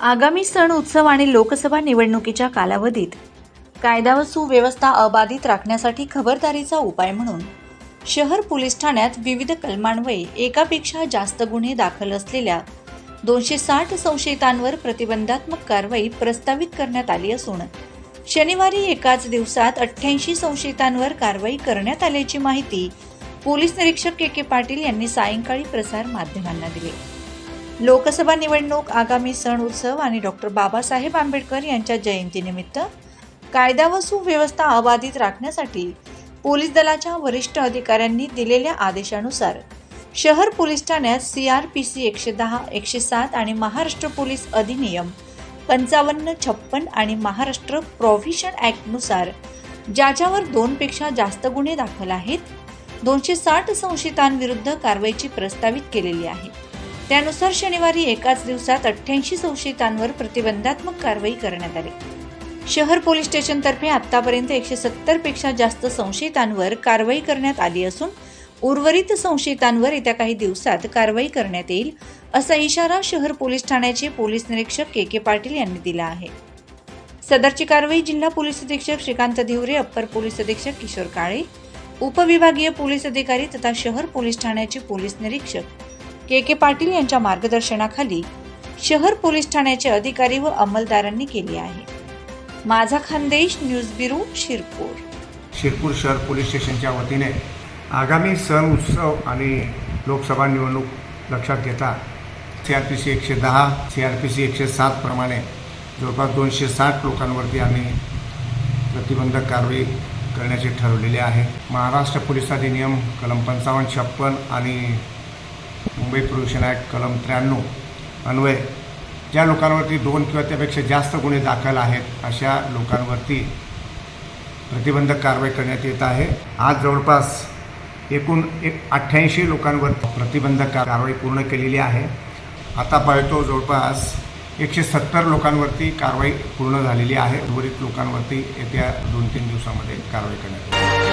आगामी सण उत्सव आणि लोकसभा निवडणुकीच्या कालावधीत कायदा व सुव्यवस्था अबाधित राखण्यासाठी खबरदारीचा उपाय म्हणून शहर पोलीस ठाण्यात विविध कलमान्वये एकापेक्षा जास्त गुन्हे दाखल असलेल्या दोनशे साठ संशयितांवर प्रतिबंधात्मक कारवाई प्रस्तावित करण्यात आली असून शनिवारी एकाच दिवसात अठ्ठ्याऐंशी संशयितांवर कारवाई करण्यात आल्याची माहिती पोलीस निरीक्षक के के पाटील यांनी सायंकाळी प्रसार माध्यमांना दिली. लोकसभा निवडणूक आगामी सण उत्सव आणि डॉक्टर बाबासाहेब आंबेडकर यांच्या जयंतीनिमित्त कायदा व सुव्यवस्था अबाधित राखण्यासाठी पोलीस दलाच्या वरिष्ठ अधिकाऱ्यांनी दिलेल्या आदेशानुसार शहर पोलीस ठाण्यात सी आर पी सी एकशे दहा एकशे सात आणि महाराष्ट्र पोलीस अधिनियम पंचावन्न छप्पन आणि महाराष्ट्र प्रॉव्हिशन ॲक्टनुसार ज्याच्यावर दोनपेक्षा जास्त गुन्हे दाखल आहेत दोनशे साठ संशयितांविरुद्ध कारवाईची प्रस्तावित केलेली आहे. त्यानुसार शनिवारी एकाच दिवसात अठ्ठ्याऐंशी संशयितांवर प्रतिबंधात्मक कारवाई करण्यात आली. शहर पोलीस स्टेशनतर्फे आतापर्यंत एकशे सत्तरपेक्षा जास्त संशयितांवर कारवाई करण्यात आली असून उर्वरित संशयितांवर येत्या काही दिवसात कारवाई करण्यात येईल असा इशारा शहर पोलीस ठाण्याचे पोलीस निरीक्षक के के पाटील यांनी दिला आहे. सदरची कारवाई जिल्हा पोलीस अधीक्षक श्रीकांत धिवरे अप्पर पोलीस अधीक्षक किशोर काळे उपविभागीय पोलीस अधिकारी तथा शहर पोलीस ठाण्याचे पोलीस निरीक्षक के के पाटील यांच्या मार्गदर्शनाखाली शहर पोलीस ठाण्याचे अधिकारी व अंमलदारांनी केली आहे. माझा खानदेश न्यूज ब्युरो शिरपूर. शिरपूर शहर पोलीस स्टेशनच्या वतीने आगामी सण उत्सव आणि लोकसभा निवडणूक लक्षात घेता सी आर पी सी एकशे दहा सी आर पी सी एकशे सात प्रमाणे जवळपास दोनशे साठ लोकांवरती आम्ही प्रतिबंधक कारवाई करण्याचे ठरवलेले आहे. महाराष्ट्र पोलीस अधिनियम कलम पंचावन्न छप्पन आणि मुंबई प्रदूषण ॲक्ट कलम त्र्याण्णव. अन्वय ज्या लोकांवरती दोन किंवा त्यापेक्षा जास्त गुन्हे दाखल आहेत अशा लोकांवरती प्रतिबंधक कारवाई करण्यात येत आहे. आज जवळपास एकूण एक अठ्ठ्याऐंशी लोकांवर प्रतिबंधक कारवाई पूर्ण केलेली आहे. आता पाहतो जवळपास एकशे सत्तर लोकांवरती कारवाई पूर्ण झालेली आहे. उर्वरित लोकांवरती येत्या दोन तीन दिवसामध्ये कारवाई करण्यात येईल.